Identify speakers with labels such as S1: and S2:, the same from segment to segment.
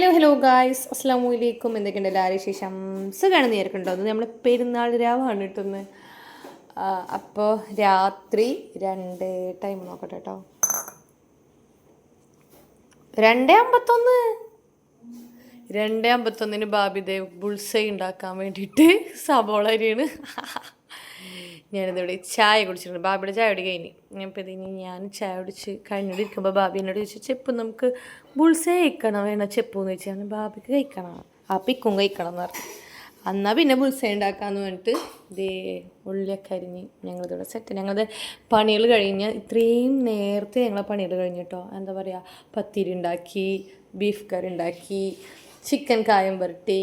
S1: Hello hello guys അസ്സാം വലൈക്കും എന്തൊക്കെയുണ്ട്? എല്ലാവരും ശേഷം സുഖമാണ് നേർക്കുണ്ടോ അത് നമ്മൾ പെരുന്നാൾ രാവാണ് കിട്ടുന്നത് അപ്പോൾ രാത്രി രണ്ട് ടൈം നോക്കട്ടെ കേട്ടോ. രണ്ട് അമ്പത്തൊന്ന്. രണ്ട് അമ്പത്തൊന്നിന് ബാബിദേവ് ബുൾസൈ ഉണ്ടാക്കാൻ വേണ്ടിയിട്ട് സബോള അരിയാണ്. ഞാനിതിവിടെ ചായ കുടിച്ചിട്ടുണ്ട്. ബാബിയുടെ ചായ കുടി കഴിഞ്ഞ്. അപ്പോൾ ഇതിന് ഞാൻ ചായ കുടിച്ച് കഴിഞ്ഞിരിക്കുമ്പോൾ ബാബി എന്നോട് ചോദിച്ചു ചെപ്പ് നമുക്ക് ബുൾസേ കഴിക്കണം? വേണം ചെപ്പ് എന്ന് ചോദിച്ചാൽ ബാബിക്ക് കഴിക്കണം. ആ പിക്കും കഴിക്കണം എന്ന് പറഞ്ഞു. എന്നാൽ പിന്നെ ബുൾസേ ഉണ്ടാക്കാമെന്ന് പറഞ്ഞിട്ട് ഇതേ ഉള്ളിയൊക്കെ അരിഞ്ഞ് ഞങ്ങളിതിവിടെ സെറ്റ് ഞങ്ങളത് പണികൾ കഴിഞ്ഞ് ഇത്രയും നേരത്തെ ഞങ്ങളെ പണികൾ കഴിഞ്ഞു കേട്ടോ എന്താ പറയുക പത്തിരി ഉണ്ടാക്കി ബീഫ് കറി ഉണ്ടാക്കി ചിക്കൻ കായം പുരട്ടി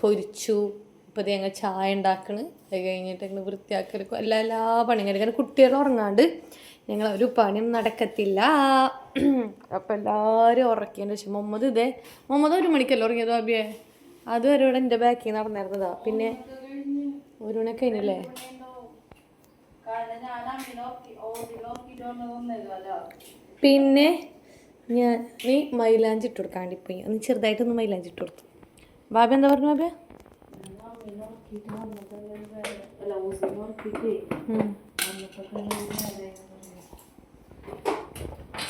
S1: പൊരിച്ചു ഇപ്പോൾ ഇത് ഞങ്ങൾ ചായ ഉണ്ടാക്കണ് അത് കഴിഞ്ഞിട്ട് ഞങ്ങൾ വൃത്തിയാക്കൽ എല്ലാ എല്ലാ പണിയും കഴിക്കാൻ കുട്ടികൾ ഉറങ്ങാണ്ട് ഞങ്ങൾ ഒരു പണിയും നടക്കത്തില്ല. അപ്പോൾ എല്ലാവരും ഉറക്കിയതിന് ശേഷം മുഹമ്മദ് ഇതേ മുഹമ്മദ് ഒരു മണിക്കല്ല ഉറങ്ങിയത് അബിയെ? അതുവരെ ഇവിടെ എന്റെ ബാക്കിൽ നടന്നിരുന്നതാ. പിന്നെ ഒരു മണിയൊക്കെ കഴിഞ്ഞല്ലേ? പിന്നെ ഞാൻ നീ മൈലാഞ്ചി ഇട്ട് കൊടുക്കാണ്ടി പോയി. ഒന്ന് ചെറുതായിട്ടൊന്ന് മൈലാഞ്ചി ഇട്ട് കൊടുത്തു. ബാബ എന്താ പറഞ്ഞു ബാബ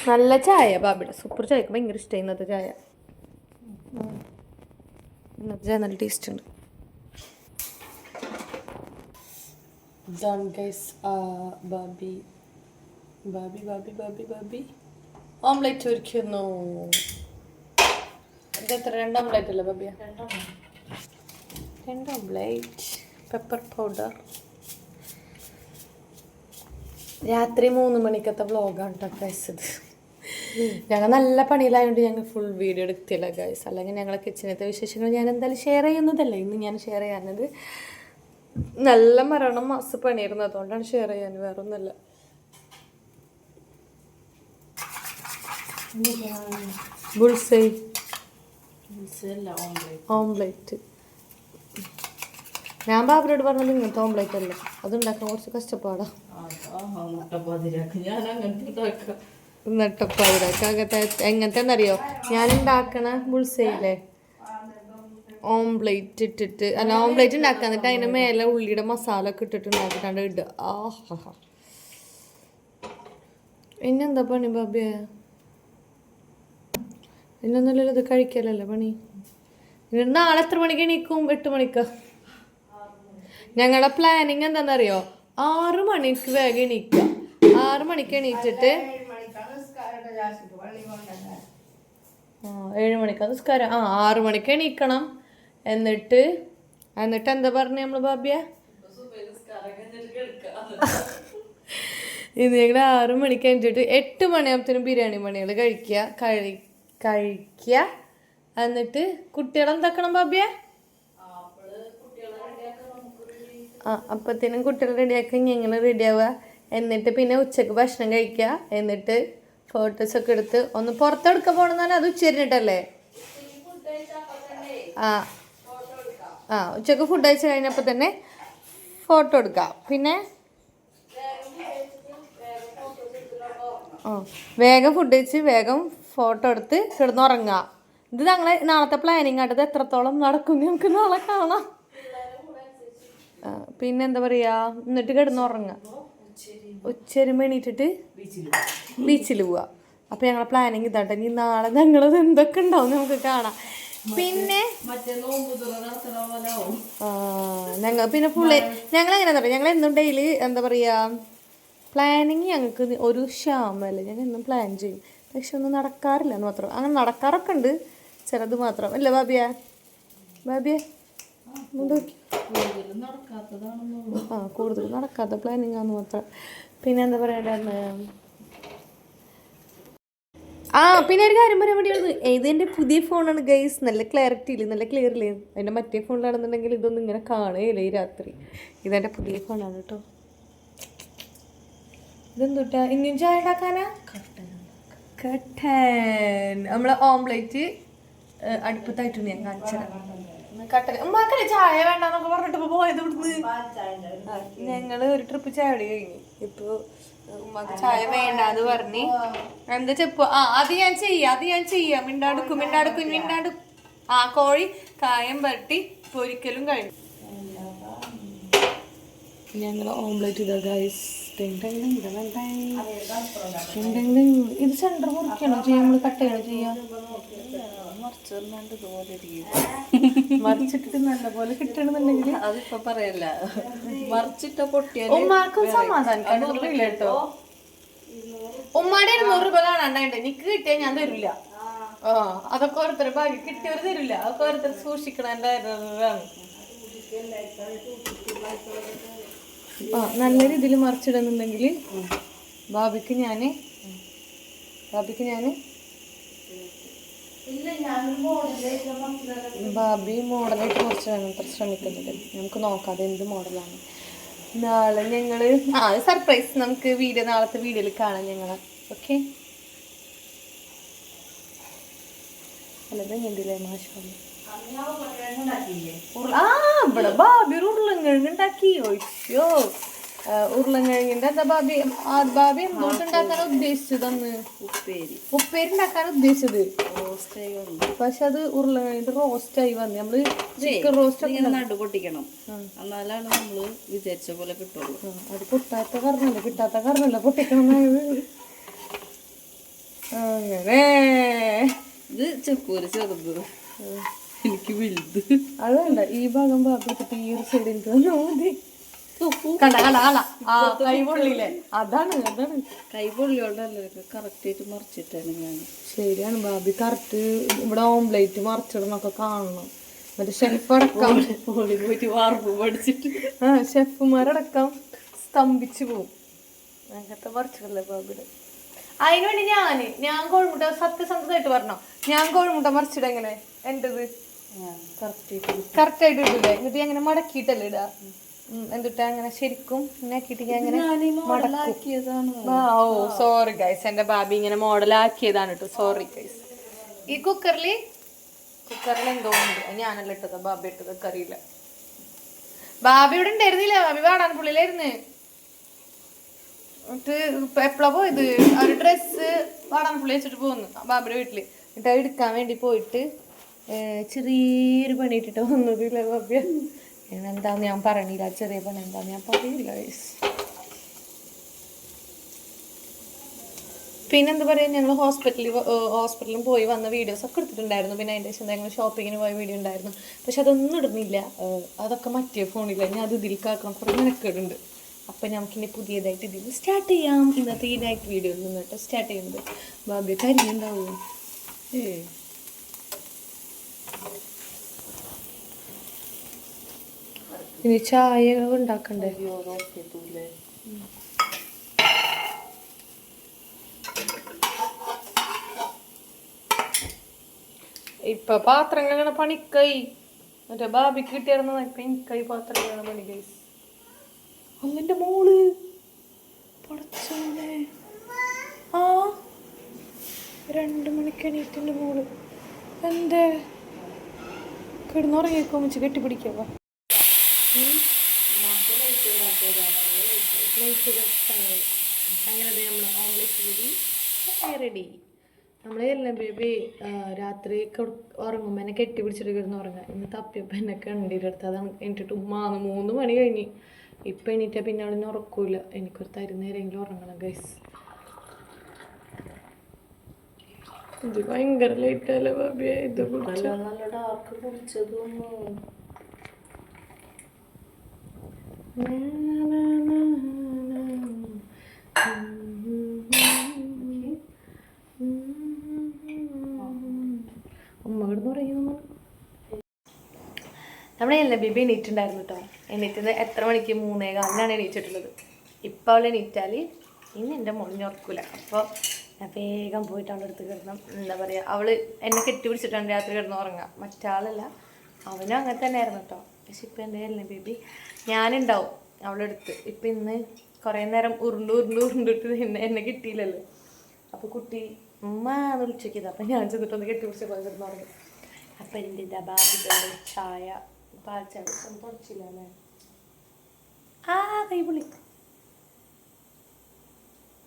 S1: നല്ല ചായ ബാബിയുടെ സൂപ്പർ ചായക്ക് ഭയങ്കര ഇഷ്ടമായി ഇന്നത്തെ ചായ. ഇന്നത്തെ ചായ നല്ല ടേസ്റ്റ് ഉണ്ട്. Done guys. Uh, ബാബി. ബാബി ഓംലെറ്റ് ഒരുക്കുന്നു എന്താ എത്ര രണ്ട് ഓംലെറ്റ് അല്ലേ ബാബിയ? രണ്ട് ഓംലേറ്റ് പെപ്പർ പൗഡർ രാത്രി മൂന്ന് മണിക്കത്തെ വ്ളോഗാണ് കേട്ടോ കഴിച്ചത് ഞങ്ങൾ നല്ല പണിയിലായതുകൊണ്ട് ഞങ്ങൾ ഫുൾ വീഡിയോ എടുത്തില്ല ഗൈസ് അല്ലെങ്കിൽ ഞങ്ങളെ കിച്ചണത്തെ വിശേഷങ്ങൾ ഞാൻ എന്തായാലും ഷെയർ ചെയ്യുന്നതല്ല. ഇന്ന് ഞാൻ ഷെയർ ചെയ്യാനത് നല്ല മരണം മാസ് പണിയായിരുന്നു. അതുകൊണ്ടാണ് ഷെയർ ചെയ്യാൻ വേറെ ഒന്നല്ല ബുൾസൈ ഓംലെറ്റ് ഞാൻ ബാബിനോട് പറഞ്ഞത് ഇങ്ങനത്തെ ഓംലെറ്റ് അല്ല? അതുണ്ടാക്കാൻ കുറച്ച് കഷ്ടപ്പാടാ. എങ്ങനത്തെ എന്നറിയോ ഞാൻ ഉണ്ടാക്കണ ബുൾസൈയില്ലേ ഓംപ്ലേറ്റ് ഇട്ടിട്ട് അല്ല ഓംപ്ലേറ്റ് ഉണ്ടാക്കുക എന്നിട്ട് അതിന്റെ മേലെ ഉള്ളിയുടെ മസാല ഒക്കെ ഇട്ടിട്ട് ഉണ്ടാക്കിയിട്ടാണ് ഇടുക. ആഹാ. ഇന്നെന്താ പണി ബാബിയെ? ഇന്നൊന്നുമില്ലല്ലോ ഇത് കഴിക്കലല്ലേ പണി? നാളെ എത്ര മണിക്ക് എണീക്കും? എട്ട് മണിക്ക്? ഞങ്ങളുടെ പ്ലാനിങ് എന്താണെന്നറിയോ ആറു മണിക്ക് വേഗം എണീക്കുക. ആറു മണിക്ക് എണീറ്റിട്ട് ഏഴ് മണിക്ക് നിസ്കാരം. ആ ആറു മണിക്ക് എണീക്കണം. എന്നിട്ട് എന്നിട്ട് എന്താ പറഞ്ഞു നമ്മൾ ബാബിയ? ഇത് ഞങ്ങൾ ആറു മണിക്ക് എണീറ്റിട്ട് എട്ട് മണിയാകുമ്പത്തേനും ബിരിയാണി മണികൾ കഴിക്കുക. കഴി കഴിക്കുക. എന്നിട്ട് കുട്ടികളെന്താക്കണം ബാബിയ ആ അപ്പത്തേനും കുട്ടികൾ റെഡിയാക്കി ഞങ്ങൾ റെഡിയാവുക എന്നിട്ട് പിന്നെ ഉച്ചയ്ക്ക് ഭക്ഷണം കഴിക്കുക. എന്നിട്ട് ഫോട്ടോസ് ഒക്കെ എടുത്ത് ഒന്ന് പുറത്തെടുക്കാൻ പോകണമെന്നാണ് അത് ഉച്ചരിഞ്ഞിട്ടല്ലേ? ആ ആ ഉച്ചയ്ക്ക് ഫുഡ് കഴിച്ച് കഴിഞ്ഞപ്പോൾ തന്നെ ഫോട്ടോ എടുക്കാം പിന്നെ? വേഗം ഫുഡ് കഴിച്ച് വേഗം ഫോട്ടോ എടുത്ത് കിടന്നുറങ്ങുക. ഇത് ഞങ്ങളെ നാളത്തെ പ്ലാനിങ് ആട്ടത് എത്രത്തോളം നടക്കും നമുക്ക് നാളെ കാണാം. പിന്നെ എന്താ പറയാ? എന്നിട്ട് കിടന്നുറങ്ങുക ഉച്ചരി എണീറ്റിട്ട് ബീച്ചിൽ പോവുക അപ്പൊ ഞങ്ങളെ പ്ലാനിങ് ഇതാട്ടെ. ഇനി നാളെ ഞങ്ങളത് എന്തൊക്കെ ഉണ്ടാവും നമുക്ക് കാണാം. പിന്നെ ഞങ്ങൾ പിന്നെ ഫുള്ള് ഞങ്ങൾ എങ്ങനെ പറയാ ഞങ്ങൾ എന്നും ഡെയിലി എന്താ പറയാ പ്ലാനിങ് ഞങ്ങൾക്ക് ഒരു ക്ഷാമല്ല ഞങ്ങൾ എന്നും പ്ലാൻ ചെയ്യും. പക്ഷെ ഒന്നും നടക്കാറില്ല എന്ന് മാത്രം. അങ്ങനെ നടക്കാറൊക്കെ ഉണ്ട്. ചിലത് മാത്രം. അല്ലേ ബാബിയ? ബാബിയ? ആ കൂടുതൽ നടക്കാത്ത പ്ലാനിങ് ആണ് മാത്രം. പിന്നെ എന്താ പറയണ്ടായിരുന്നു ആ പിന്നെ ഒരു കാര്യം പറയാൻ വേണ്ടിയാണ് ഇത് എന്റെ പുതിയ ഫോണാണ് ഗൈസ് നല്ല ക്ലാരിറ്റി ഇല്ല? നല്ല ക്ലിയർ ഇല്ലേ? എന്റെ മറ്റേ ഫോണിലാണെന്നുണ്ടെങ്കിൽ ഇതൊന്നും ഇങ്ങനെ കാണുകയില്ല ഈ രാത്രി. ഇതെന്റെ പുതിയ ഫോണാണ് കേട്ടോ ഇതെന്തുട്ടാ? ഇനിയും ചായ ഉണ്ടാക്കാനാ? കട്ടൻ നമ്മളെ ഓംലേറ്റ് അടുപ്പത്തായിട്ടുണ്ട് ഞാൻ കാണിച്ചത് കട്ടൻ. ഉമ്മാക്കല്ലേ ചായ വേണ്ടെന്നൊക്കെ പറഞ്ഞിട്ട് ഇപ്പൊ പോയത് ഇവിടുന്ന്? ഞങ്ങൾ ഒരു ട്രിപ്പ് ചായ കുടി കഴിഞ്ഞു. ഇപ്പൊ ഉമ്മക്ക് ചായ വേണ്ടാന്ന് പറഞ്ഞ്. എന്താ ചെപ്പ്? ആ അത് ഞാൻ ചെയ്യാം അത് ഞാൻ ചെയ്യാം. മിണ്ടാടുക്കും മിണ്ടാടുക്കും മിണ്ടാടും ആ കോഴി കായം പരട്ടി പൊരിക്കലും കഴിഞ്ഞു. ഞങ്ങൾ ഓംലെറ്റ് ഇതാ ഗൈസ് ഇത് സെന്റർ മുറിക്കണോ. ചെയ്യാം നമ്മൾ കട്ട് ചെയ്യണോ ചെയ്യാം? മറിച്ചിട്ടിട്ട് നല്ലപോലെ കിട്ടണമെന്നുണ്ടെങ്കിൽ
S2: അതിപ്പോ പറയല്ല. മറിച്ചിട്ട പൊട്ടിയാൽ
S1: ഉമ്മാർക്കും കേട്ടോ. ഉമ്മാടെ ഇരുന്നൂറ് രൂപ കാണാണ്ടായിട്ട് നിക്ക് കിട്ടിയാ ഞാൻ തരില്ല ആ അതൊക്കെ ഓരോരുത്തർ ഭാഗ്യം. കിട്ടിയവർ തരില്ല അതൊക്കെ ഓരോരുത്തർ സൂക്ഷിക്കണ ആ നല്ല രീതിയിൽ മറിച്ചിടുന്നുണ്ടെങ്കിൽ ബാബിക്ക് ഞാൻ ബാബിക്ക് ഞാൻ ബാബി മോഡലായിട്ട് കുറച്ചാണ് അത്ര ശ്രമിക്കുന്നുണ്ട് നമുക്ക് നോക്കാം അത് എന്ത് മോഡലാണ്. നാളെ ഞങ്ങൾ ആ സർപ്രൈസ് നമുക്ക് വീഡിയോ നാളത്തെ വീഡിയോയിൽ കാണാം ഞങ്ങളെ. ഓക്കെ അല്ലത് ഞണ്ടില്ലേ മാഷാ ആ ഇവിടെ ബാബി ഒരു ഉരുളങ്കിഴങ്ങ് ഉണ്ടാക്കി ഒഴിച്ചോ ഉരുളക്കിഴങ്ങിന്റെ എന്താ ബാബി ആ ബാബി എന്തോട്ട് ഉണ്ടാക്കാൻ ഉദ്ദേശിച്ചതെന്ന്.
S2: ഉപ്പേരി.
S1: ഉപ്പേരി ഉണ്ടാക്കാൻ ഉദ്ദേശിച്ചത് പക്ഷെ അത് ഉരുളക്കിഴങ്ങിന്റെ റോസ്റ്റ് ആയി വന്നു. നമ്മൾ ചിക്കൻ റോസ്റ്റ്
S2: നടു പൊട്ടിക്കണം. എന്നാലാണ് നമ്മൾ വിചാരിച്ച പോലെ കിട്ടുള്ളൂ.
S1: അത് പൊട്ടാത്ത കാരണല്ല? കിട്ടാത്ത കാരണല്ല പൊട്ടിക്കണം അങ്ങനെ.
S2: ഇത് ചെക്കൂര് ചെറുത്. എനിക്ക് വലുത്.
S1: അതല്ല ഈ ഭാഗം ഭാഗത്ത് ഈ ഒരു സൈഡ് എനിക്ക് തന്നാ മതി. കണ്ട കണ്ട കണ്ട. ആ അതാണ് അതാണ്.
S2: മറിച്ചിട്ടാണ് ഞാൻ.
S1: ശരിയാണ് ബാബി. കറക്റ്റ് ഇവിടെ ഓംലേറ്റ് മറിച്ചിടണൊക്കെ കാണണം. മറ്റേ ഷെഫ് അടക്കം.
S2: പോയിട്ട് വാർപ്പ് പഠിച്ചിട്ട്.
S1: ആ ഷെഫുമാരടക്കം സ്തംഭിച്ചു പോവും. അങ്ങനത്തെ മറിച്ചിടല്ലേ ബാബിയുടെ. അതിനുവേണ്ടി ഞാൻ ഞാൻ കോഴിമുട്ട സത്യസന്ധമായിട്ട് പറഞ്ഞോ? ഞാൻ കോഴിമുട്ട മറിച്ചിട എങ്ങനെ? എന്റത് ഇടൂലേ എന്നിട്ട് അങ്ങനെ മടക്കിയിട്ടല്ലേ ഇടുക ഉം, എന്നിട്ട് അങ്ങനെ ശരിക്കും അങ്ങനെ ഓ സോറി ഗൈസ് എന്റെ ബാബി ഇങ്ങനെ മോഡലാക്കിയതാണ് കേട്ടോ സോറി ഗൈസ് ഈ കുക്കറിൽ കുക്കറിൽ എന്തോ ഉണ്ട്. ഞാനല്ല ഇട്ടത്. ബാബി ഇട്ടത്. കറിയില്ല ബാബി ഇവിടെ ഉണ്ടായിരുന്നില്ല. ബാബി വാടാൻ പുള്ളിയിലായിരുന്നു എന്നിട്ട് എപ്പോഴാ പോയത്? ഒരു ഡ്രസ്സ് വാടാൻ പുള്ളി വെച്ചിട്ട് പോകുന്നു ബാബിയുടെ വീട്ടിൽ. എന്നിട്ട് എടുക്കാൻ വേണ്ടി പോയിട്ട് ചെറിയൊരു പണി ഇട്ടിട്ട് വന്നതില്ല ഭവ്യ എന്താന്ന് ഞാൻ പറഞ്ഞില്ല ചെറിയ പണി എന്താന്ന് ഞാൻ പറയില്ല പിന്നെ പിന്നെന്താ പറയുക ഞങ്ങൾ ഹോസ്പിറ്റലിൽ ഹോസ്പിറ്റലിൽ പോയി വന്ന വീഡിയോസ് ഒക്കെ എടുത്തിട്ടുണ്ടായിരുന്നു. പിന്നെ അതിന്റെ ശേഷം ഞങ്ങൾ ഷോപ്പിങ്ങിന് പോയ വീഡിയോ ഉണ്ടായിരുന്നു. പക്ഷെ അതൊന്നും ഇടുന്നില്ല. അതൊക്കെ മറ്റേ ഫോണില്ല ഞാൻ അത് ഇതിൽ കാക്കണം കുറേ മെനക്കേടുണ്ട്. അപ്പം നമുക്കിനി പുതിയതായിട്ട് ഇതിൽ സ്റ്റാർട്ട് ചെയ്യാം. ഇന്നത്തെ ഈ നൈറ്റ് വീഡിയോയിൽ നിന്നിട്ട് സ്റ്റാർട്ട് ചെയ്യുന്നത്. ബാബി കരിയുണ്ടാവും
S2: ഏ
S1: ഇനി ചായ ഉണ്ടാക്കണ്ടേ? ഇപ്പൊ പാത്രം കഴുകണ പണിക്കൈ മറ്റേ ബാബി കിട്ടിയായിരുന്നു ഇപ്പൊ എനിക്കായി പാത്രം കഴുകണ പണി മോൾ പടച്ചോനെ. ആ രണ്ട് മണിക്ക് എണീറ്റിന്റെ മോൾ. എന്തേ? കിടന്നുറങ്ങിയേക്കോ വെച്ച് കെട്ടിപ്പിടിക്കുക അങ്ങനെ നമ്മൾ ഓംലെറ്റ് കൂടി റെഡി നമ്മൾ എല്ലാം ബേബി രാത്രി ഉറങ്ങുമ്പോൾ എന്നെ കെട്ടി പിടിച്ചിട്ട് കിടന്ന് ഇന്ന് തപ്പിയപ്പോൾ എന്നെ കണ്ടിട്ടെടുത്ത് അതാണ് എണീറ്റിട്ട് ഉമ്മാന്ന് മൂന്ന് മണി കഴിഞ്ഞ്. ഇപ്പം എണീറ്റാൽ പിന്നെ അവിടെ ഉറക്കൂല. എനിക്കൊരു തരുന്നേരെങ്കിലും ഉറങ്ങണം ഗൈസ് ഇത് ഭയങ്കര ലേറ്റ് അല്ലേ ബാബിയെ ഇത്
S2: നല്ല ഡാർക്ക് കുടിച്ചതും
S1: ഉമ്മ കിടന്ന് പറയുന്നു നമ്മുടെ എല്ലാ ബേബി എണീറ്റുണ്ടായിരുന്നു കേട്ടോ എണീറ്റത് എത്ര മണിക്ക് മൂന്നേ കാലിനാണ് എണീറ്റിട്ടുള്ളത്. ഇപ്പം അവൾ എണീറ്റാൽ ഇനി എന്റെ മോളിഞ്ഞ് അപ്പോൾ ഞാൻ വേഗം പോയിട്ട് അവളുടെ അടുത്ത് കിടന്നു എന്താ പറയുക അവൾ എന്നെ കെട്ടി പിടിച്ചിട്ടാണ് രാത്രി കിടന്ന് ഉറങ്ങുക മറ്റാളല്ല അവനും അങ്ങനെ തന്നെ ആയിരുന്നു കേട്ടോ പക്ഷെ ഇപ്പം എന്റെ എല്ലാ ബേബി? ഞാനുണ്ടാവും അവളുടെ അടുത്ത്. ഇപ്പം ഇന്ന് കുറേ നേരം ഉരുണ്ട് ഉരുണ്ട് ഉരുണ്ടിട്ട് എന്നെ എന്നെ കിട്ടിയില്ലല്ലോ. അപ്പോൾ കുട്ടി ഉമ്മ എന്ന് വിളിച്ചോക്കിയത് അപ്പം ഞാൻ ചെന്നിട്ടൊന്ന് കെട്ടി പോയി കിടന്ന് ഉറങ്ങും. അപ്പം എന്റെ ഇതാ ചായ പാൽ ചായ തുടച്ചില്ല അല്ലേ? ആ കൈ പുള്ളി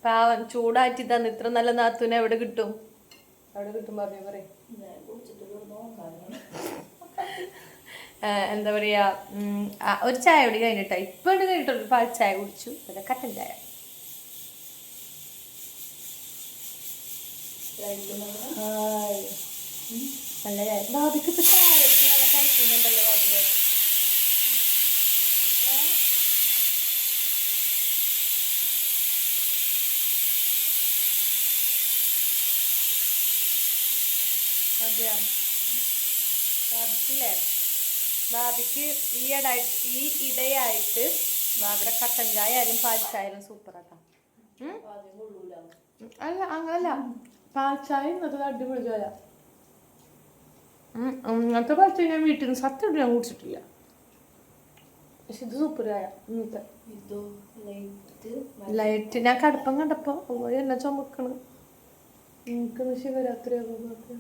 S1: പാവൻ ചൂടാറ്റി തന്ന് ഇത്ര നല്ല നാത്തുനെ എവിടെ കിട്ടും? എവിടെ കിട്ടും പറഞ്ഞു പറയും. എന്താ പറയാ ഒരു ചായ കൂടി കഴിഞ്ഞിട്ടാ. ഇപ്പൊ ഇവിടെ കഴിഞ്ഞിട്ടുള്ളൂ പാൽ ചായ കുടിച്ചു. പിന്നെ കട്ടൻ ചായ. നല്ല ചായ. ബാബിക്ക് ഇപ്പൊ ചായ. കഴിക്കുന്നുണ്ടല്ലോ ബാബിയെ. അതെയാ ബാബിക്കില്ലേ? ബാബിക്ക് ഈ ഇടായിട്ട് ഈ ഇടയായിട്ട് ബാബിയുടെ കട്ടൻ ചായ ആയാലും പാൽ ചായ ആയാലും സൂപ്പർ ആട്ടാ അല്ല അങ്ങനല്ല. പാൽ ചായ ഇന്നത്തെ അടിപൊളി ചായ. ഇന്നത്തെ പാൽച്ചായ പാൽ ചായ ഞാൻ വീട്ടിൽ നിന്ന് സത്യം ഞാൻ കുടിച്ചിട്ടില്ല. പക്ഷെ ഇത് സൂപ്പർ ചായ ഇന്നത്തെ.
S2: ലൈറ്റ്
S1: ഞാൻ കടുപ്പം കണ്ടപ്പോ എന്നെ ചുമക്കണ്. എനിക്കൊന്ന് ശിവരാത്രി ആകുമ്പോ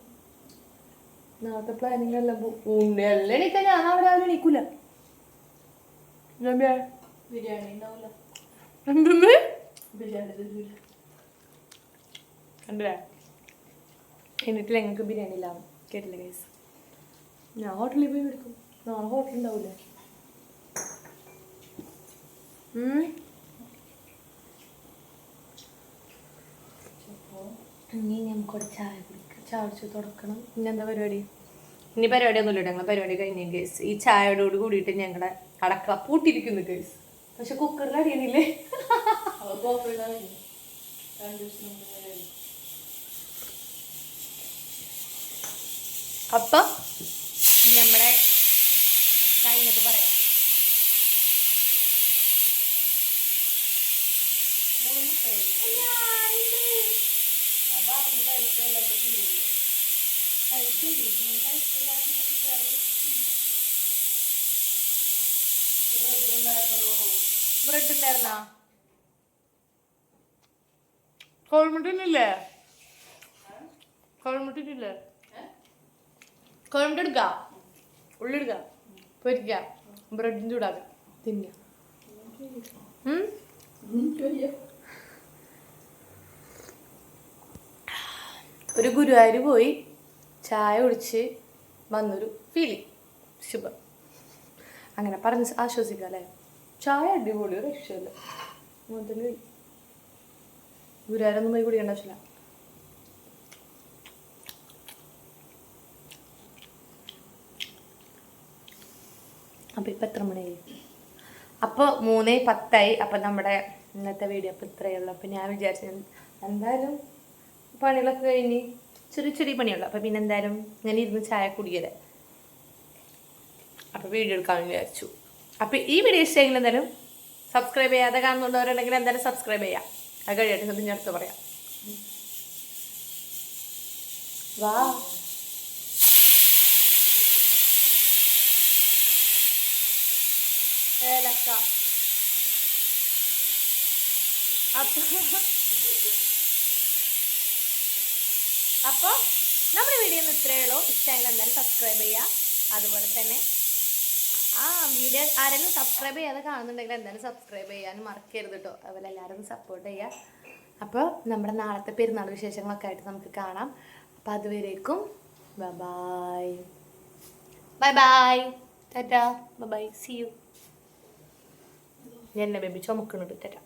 S1: നാളത്തെ പ്ലാനിങ് എല്ലാം പോകും എല്ലാം എണീക്കാൻ? ഞാൻ അവിടെ രാവിലെ എണീക്കൂല.
S2: ബിരിയാണി ഉണ്ടാവില്ല
S1: എന്തെന്ന്?
S2: ബിരിയാണി തരൂല
S1: കണ്ടില്ലേ എന്നിട്ട് ഞങ്ങൾക്ക് ബിരിയാണി ഇല്ലാന്ന് കേട്ടില്ല ഗൈസ് ഞാൻ ഹോട്ടലിൽ പോയി എടുക്കും. നാളെ ഹോട്ടൽ ഉണ്ടാവൂലേ? ഉം. ഇനി ചായ കുടിക്കാം ചായ തുടക്കണം. ഇനി എന്താ പരിപാടി? ഇനി പരിപാടി പരിപാടിയൊന്നുമില്ല ഞങ്ങളെ പരിപാടി കഴിഞ്ഞ കേസ് ഈ ചായയോട് കൂടിയിട്ട് ഞങ്ങളുടെ കടക്കള പൂട്ടിയിരിക്കുന്നു കേസ് പക്ഷെ കുക്കറിൽ അടിയണില്ലേ അപ്പം നമ്മളെ കഴിഞ്ഞിട്ട് രണ്ട് ബ്രെഡ് ഉണ്ടായിരുന്നാ കോഴിമുട്ടിനില്ലേ? കോഴിമുട്ടിനില്ലേ? കോഴിമുട്ട എടുക്കാം ഉള്ളി എടുക്കാം പൊരിക്കാം? ബ്രെഡും ചൂടാക്കാം. തിന്നാം. ഒരു ഗുരുവായൂർ പോയി ചായ കുടിച്ച് വന്നൊരു ഫീലിംഗ് ശുഭം. അങ്ങനെ പറഞ്ഞ് ആശ്വസിക്കാം അല്ലേ? ചായ അടിപൊളി ഒരു രക്ഷയില്ല. മുതൽ ഗുരുവായൂരൊന്നും പോയി കുടിക്കേണ്ട ആവശ്യമില്ല. അപ്പോൾ ഇപ്പം എത്ര മണിയായി അപ്പോൾ മൂന്നേ പത്തായി. അപ്പം നമ്മുടെ ഇന്നത്തെ വീഡിയോ അപ്പോൾ ഇത്രയേ ഉള്ളൂ. അപ്പം ഞാൻ വിചാരിച്ചു എന്തായാലും പണികളൊക്കെ കഴിഞ്ഞ് ചെറിയ ചെറിയ പണിയുള്ളൂ അപ്പം പിന്നെ എന്തായാലും ഞാൻ ഇരുന്ന് ചായ കുടിക്കൽ. അപ്പോൾ വീഡിയോ എടുക്കാമെന്ന് വിചാരിച്ചു. അപ്പോൾ ഈ വീഡിയോ ഇഷ്ടമെങ്കിൽ എന്തായാലും സബ്സ്ക്രൈബ് ചെയ്യാതെ കാണുന്നുള്ളവരുണ്ടെങ്കിൽ എന്തായാലും സബ്സ്ക്രൈബ് ചെയ്യാം. അത് കഴിയട്ടെ ഞാൻ അടുത്ത് പറയാം. വാ. ഏലക്ക അപ്പൊ അപ്പോൾ നമ്മുടെ വീഡിയോ ഒന്ന് ഇത്രയേ ഉള്ളൂ. ഇഷ്ടമായി എന്തായാലും സബ്സ്ക്രൈബ് ചെയ്യുക അതുപോലെ തന്നെ ആ വീഡിയോ ആരെങ്കിലും സബ്സ്ക്രൈബ് ചെയ്യാതെ കാണുന്നുണ്ടെങ്കിൽ എന്തായാലും സബ്സ്ക്രൈബ് ചെയ്യാനും മറക്കരുത് കേട്ടോ അതുപോലെ എല്ലാവരും സപ്പോർട്ട് ചെയ്യുക അപ്പോൾ നമ്മുടെ നാളത്തെ പെരുന്നാൾ വിശേഷങ്ങളൊക്കെ ആയിട്ട് നമുക്ക് കാണാം. അപ്പോൾ അതുവരേക്കും bye bye bye tata bye see you എന്നെ ബേബി ചുമക്കുന്നുണ്ട് ടാറ്റാ